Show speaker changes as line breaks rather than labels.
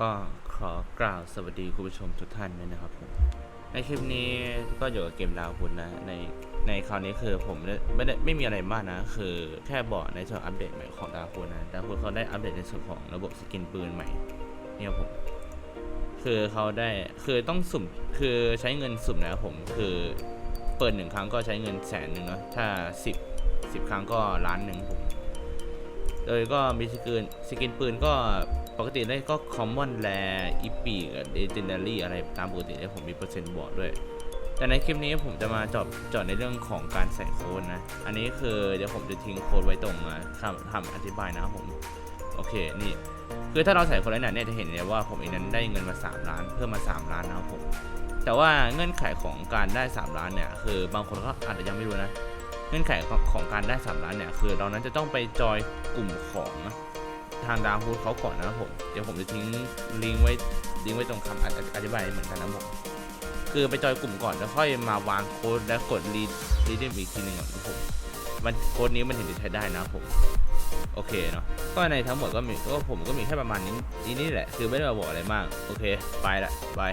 ก็ขอกล่าวสวัสดีคุณผู้ชมทุกท่านด้วยนะครับผมในคลิปนี้ก็อยู่กับเกมดาวคุณนะในในคราวนี้คือผมไม่ได้ไม่มีอะไรมากนะ คือแค่บอกในส่วนอัปเดตใหม่ของดาวคุณนะดาวคุณเขาได้อัปเดตในส่วนของระบบสกินปืนใหม่เนี่ยผมคือเขาได้คือต้องสุ่มคือใช้เงินสุ่มนะผมคือเปิดหนึ่งครั้งก็ใช้เงินแสนหนึ่งเนาะถ้าสิบสิบครั้งก็ล้านหนึ่งผม โดยก็มีสกินสกินปืนก็ปกติได้ก็คอมมอนแรอีปีกับเดจ e น a รี่อะไรตามปกติได้ผมมีเปอร์เซ็นต์บวกด้วย แต่ในคลิปนี้ผมจะมาจาะเจาะในเรื่องของการใส่โค้ดนะ อันนี้คือเดี๋ยวผมจะทิ้งโค้ดไว้ตรงคำคำอธิบายนะครับผม โอเคนี่ คือถ้าเราใส่โค้ดแล้วเนี่ยจะเห็นเลยว่าผมเองนั้นได้เงินมา 3 ล้าน เพิ่มมา 3 ล้านนะครับผมแต่ว่าเงื่อนไขของการได้ 3 ล้านเนี่ยคือบางคนก็อาจจะยังไม่รู้นะ เงื่อนไขของการได้3ล้านเนี่ยคือเรานั้นจะต้องไปจอยกลุ่มของทางดาวฮูดเขาก่อนนะครับผม เดี๋ยวผมจะทิ้งลิงก์ไว้ลิงก์ไว้ตรงคำอธิบายเหมือนกันนะผมคือไปจอยกลุ่มก่อนแล้วค่อยมาวางโค้ดแล้วกดรีดรีดอีกทีหนึ่งก่อนครับผมมันโค้ดนี้มันถึงจะใช้ได้นะผมโอเคเนาะก็ในทั้งหมดก็มีก็ผมก็มีแค่ประมาณนี้นี่นี่แหละคือไม่ได้มาบอกอะไรมาก โอเค ไปละบาย